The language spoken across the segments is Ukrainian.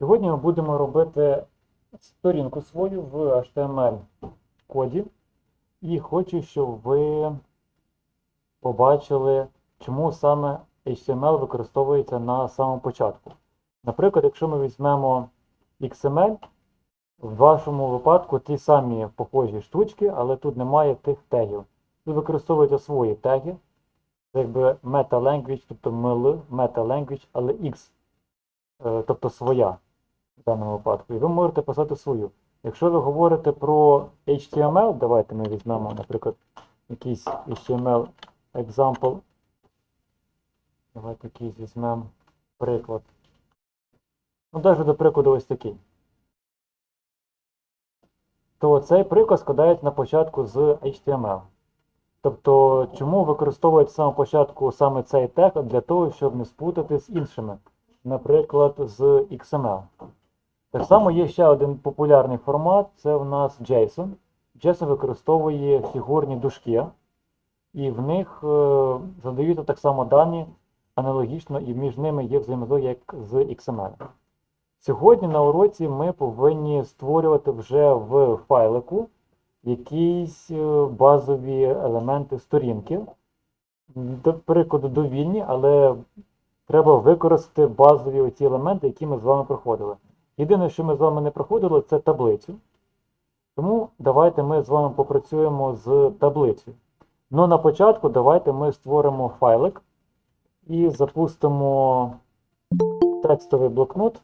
Сьогодні ми будемо робити сторінку свою в HTML коді. І хочу, щоб ви побачили, чому саме HTML використовується на самому початку. Наприклад, якщо ми візьмемо XML, в вашому випадку ті самі похожі штучки, але тут немає тих тегів. Ви використовуєте свої теги, це якби meta-language, тобто meta-language, але X, е, тобто своя в даному випадку. І ви можете писати свою. Якщо ви говорите про HTML, давайте ми візьмемо, наприклад, якийсь HTML example. Давайте якийсь візьмемо приклад. Ну, навіть до прикладу ось такий. То цей приклад складається на початку з HTML. Тобто, чому використовують самого початку саме цей тег для того, щоб не спутати з іншими, наприклад, з XML. Так само є ще один популярний формат, це в нас JSON. JSON використовує фігурні дужки, і в них е, задаються так само дані аналогічно, і між ними є взаємозв'язок як з XML. Сьогодні на уроці ми повинні створювати вже в файлику якісь е, базові елементи сторінки. До прикладу, довільні, але треба використати базові оці елементи, які ми з вами проходили. Єдине, що ми з вами не проходили, це таблицю. Тому давайте ми з вами попрацюємо з таблицею. Ну, на початку давайте ми створимо файлик і запустимо текстовий блокнот.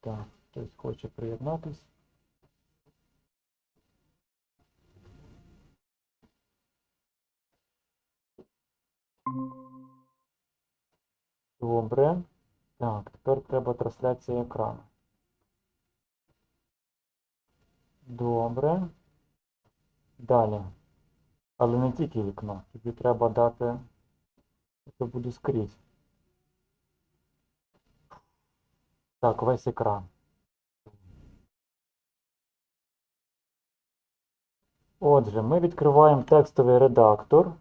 Так, хтось хоче приєднатись. Добре. Так, тепер треба трансляція екрану. Добре. Далі. Але не тільки вікно. Тобі треба дати. Це буде скрізь. Так, весь екран. Отже, ми відкриваємо текстовий редактор.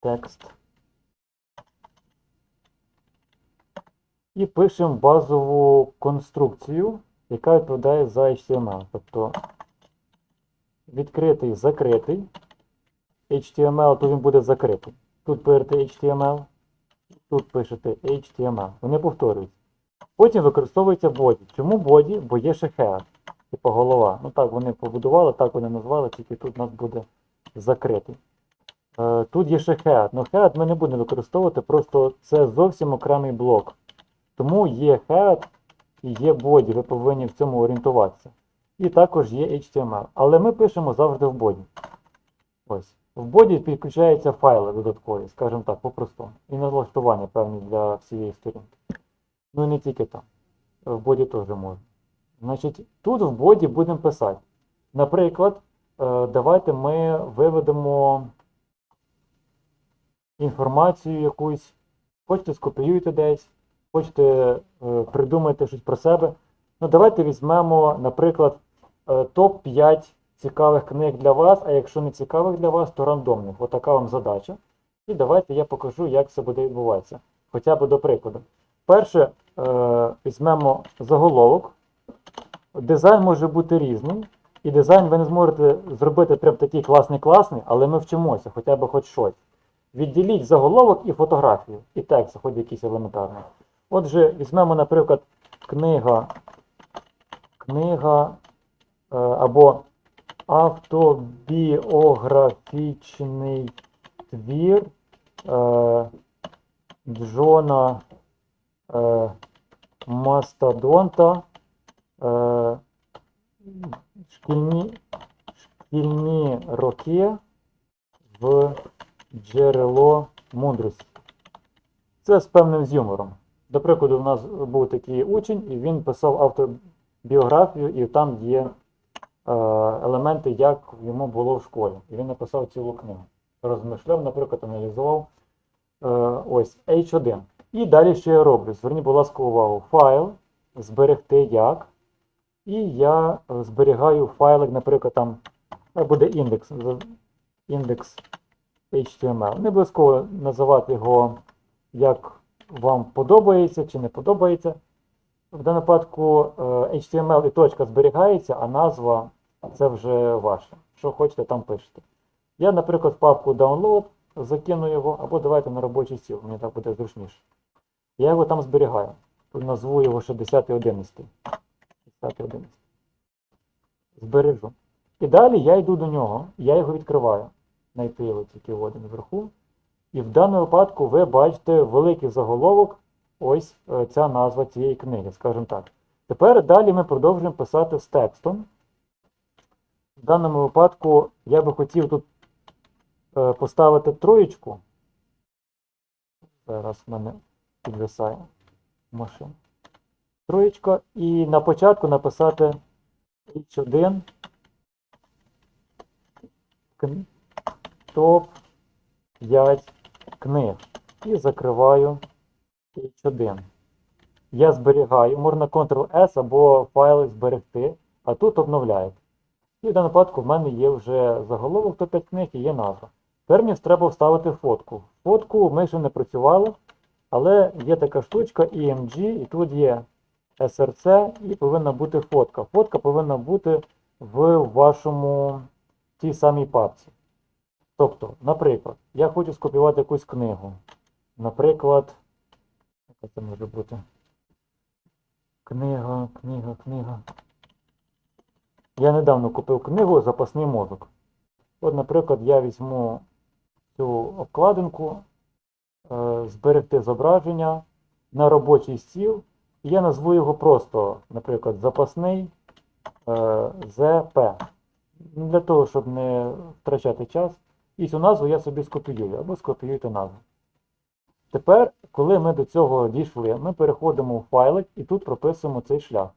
Текст. І пишемо базову конструкцію, яка відповідає за HTML. Тобто відкритий, закритий. HTML, то він буде закритий. Тут пишете HTML, тут пишете HTML. Вони повторюються. Потім використовується боді. Чому боді? Бо є ще head, типу голова. Ну так вони побудували, так вони назвали, тільки тут у нас буде закритий. Е, Тут є ще head. Ну head ми не будемо використовувати, просто це зовсім окремий блок. Тому є head і є body, ви повинні в цьому орієнтуватися. І також є HTML. Але ми пишемо завжди в body. Ось. В боді підключаються файли додаткові, скажімо так, по-простому. І налаштування певні для всієї сторінки. Ну і не тільки там. В боді теж можна. Значить, тут в боді будемо писати. Наприклад, е, давайте ми виведемо інформацію якусь, хочете скопіюєте десь, хочете е, придумати щось про себе. Ну, давайте візьмемо, наприклад, е, топ-5 цікавих книг для вас, а якщо не цікавих для вас, то рандомних. Отака вам задача. І давайте я покажу, як це буде відбуватися. Хоча б до прикладу. Перше, е, візьмемо заголовок. Дизайн може бути різним. І дизайн ви не зможете зробити прям такий класний-класний, але ми вчимося, хоча б хоч щось. Відділіть заголовок і фотографію, і текст, хоч якийсь елементарний. Отже, візьмемо, наприклад, книга, книга е, або автобіографічний твір е, Джона е, Мастодонта. Е, шкільні, шкільні роки в джерело мудрості. Це з певним з юмором. До прикладу, у нас був такий учень, і він писав автобіографію, і там є е, елементи, як йому було в школі. І він написав цілу книгу. Розмишляв, наприклад, аналізував е, ось H1. І далі що я роблю? Зверніть, будь ласка, увагу. Файл, зберегти як. І я е, зберігаю файлик, наприклад, там е, буде індекс. Індекс HTML. Не обов'язково називати його як вам подобається чи не подобається. В даному випадку е, HTML і точка зберігається, а назва це вже ваше. Що хочете, там пишете. Я, наприклад, в папку download закину його, або давайте на робочий стіл, мені так буде зручніше. Я його там зберігаю. Назву його ще 10.11. 10.11. Збережу. І далі я йду до нього, я його відкриваю. Знайти його тільки один вверху. І в даному випадку ви бачите великий заголовок, ось е, ця назва цієї книги, скажімо так. Тепер далі ми продовжуємо писати з текстом. В даному випадку я би хотів тут е, поставити троєчку. Зараз в мене підвисає машина. Троєчка. І на початку написати H1 топ 5 книг. І закриваю H1. Я зберігаю, можна Ctrl-S або файли зберегти, а тут обновляєте. І в даному випадку в мене є вже заголовок топ 5 книг і є назва. Тепер мені треба вставити фотку. Фотку ми ще не працювали, але є така штучка EMG, і тут є SRC, і повинна бути фотка. Фотка повинна бути в вашому тій самій папці. Тобто, наприклад, я хочу скопіювати якусь книгу. Наприклад, яка це може бути? Книга, книга, книга. Я недавно купив книгу Запасний мозок. От, наприклад, я візьму цю обкладинку, е, зберегти зображення на робочий стіл, і я назву його просто, наприклад, запасний е, ЗП. Для того, щоб не втрачати час. І цю назву я собі скопіюю або скопіюйте назву. Тепер, коли ми до цього дійшли, ми переходимо в файлик і тут прописуємо цей шлях.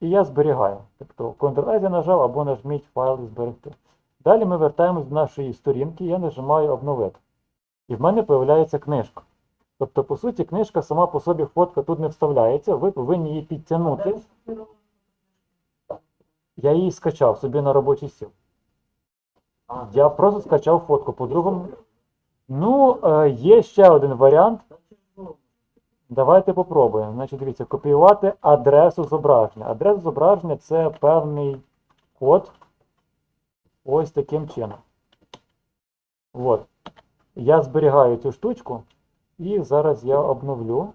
І я зберігаю. Тобто Ctrl-S я нажав або нажміть файл і зберегти. Далі ми вертаємось до нашої сторінки, я нажимаю обновити. І в мене з'являється книжка. Тобто, по суті, книжка сама по собі фотка тут не вставляється, ви повинні її підтягнути. Я її скачав собі на робочий стіл. Я просто скачав фотку. По-другому. Ну, е, є ще один варіант. Давайте попробуємо. Значить, дивіться, копіювати адресу зображення. Адреса зображення це певний код. Ось таким чином. От. Я зберігаю цю штучку і зараз я обновлю.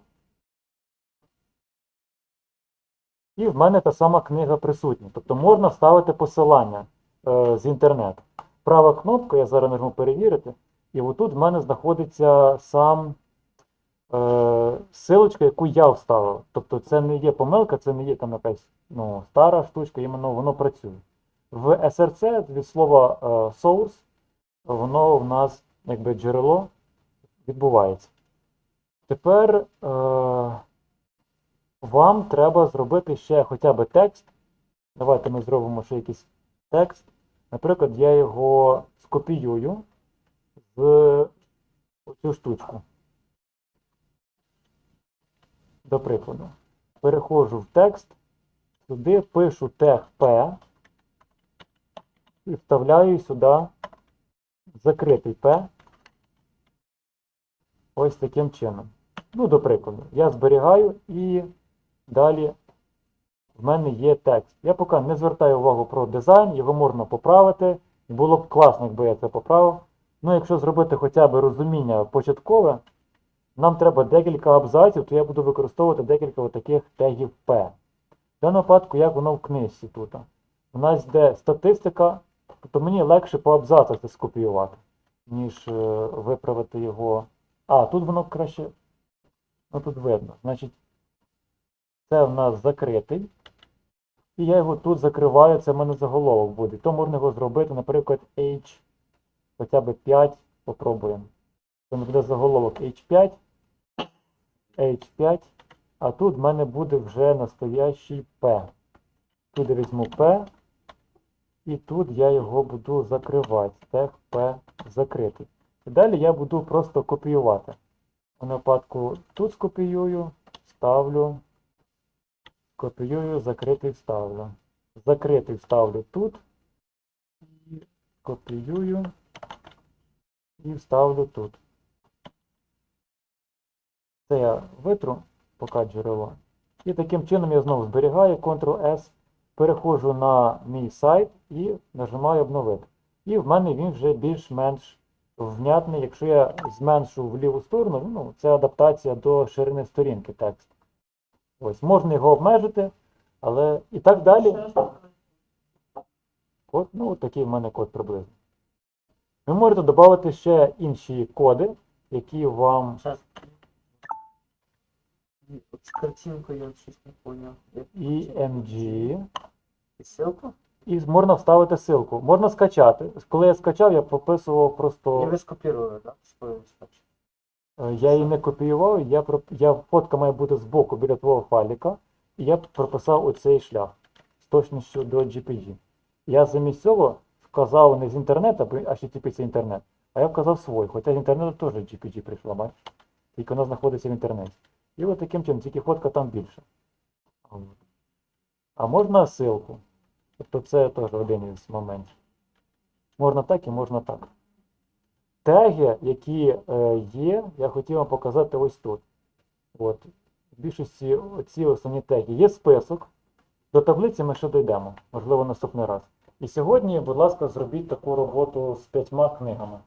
І в мене та сама книга присутня. Тобто можна вставити посилання е, з інтернету. Права кнопка, я зараз нажму перевірити. І отут в мене знаходиться сам е, силочка, яку я вставив. Тобто це не є помилка, це не є там якась ну, стара штучка, іменно воно працює. В SRC від слова е, source, воно в нас якби джерело відбувається. Тепер е, вам треба зробити ще хоча б текст. Давайте ми зробимо ще якийсь текст. Наприклад, я його скопіюю з цю штучку. До прикладу. Переходжу в текст, сюди пишу тег P і вставляю сюди закритий P. Ось таким чином. Ну, до прикладу, я зберігаю і далі в мене є текст. Я поки не звертаю увагу про дизайн, його можна поправити. І було б класно, якби я це поправив. Ну, якщо зробити хоча б розуміння початкове, нам треба декілька абзаців, то я буду використовувати декілька таких тегів P. В даному випадку, як воно в книжці тут. У нас йде статистика, тобто мені легше по абзацах це скопіювати, ніж е, виправити його. А, тут воно краще. Ну тут видно. Значить, це в нас закритий. І я його тут закриваю, це в мене заголовок буде. То можна його зробити, наприклад, H хоча б 5 попробуємо. Це буде заголовок H5, H5, а тут в мене буде вже настоящий P. Тут я візьму P, і тут я його буду закривати. Тег P закритий. І далі я буду просто копіювати. У випадку тут скопіюю, ставлю, копіюю, закритий вставлю. Закритий вставлю тут. І копіюю і вставлю тут. Це я витру, поки джерело. І таким чином я знову зберігаю Ctrl-S, переходжу на мій сайт і нажимаю обновити. І в мене він вже більш-менш внятний. Якщо я зменшу в ліву сторону, ну, це адаптація до ширини сторінки текст. Ось, можна його обмежити, але і так далі. Код, ну, такий в мене код приблизно. Ви можете додати ще інші коди, які вам Сейчас. С картинкой я щось не понял. EMG. І ссылку? І можна вставити ссылку. Можна скачати. Коли я скачав, я прописував просто. ви скопірували, так? Свою скачу. е, Я її не копіював, я, проп- я фотка має бути збоку біля твого файліка, і я прописав оцей шлях з точністю до GPG. Я замість цього вказав не з інтернету, бо HTTP це інтернет, а я вказав свій, хоча з інтернету теж GPG прийшла, бачиш? Тільки вона знаходиться в інтернеті. І от таким чином, тільки фотка там більше. А можна ссылку. Тобто це теж один із моментів. Можна так і можна так. Теги, які е, є, я хотів вам показати ось тут. От. В більшості ці основні теги. Є список. До таблиці ми ще дійдемо, можливо, наступний раз. І сьогодні, будь ласка, зробіть таку роботу з п'ятьма книгами.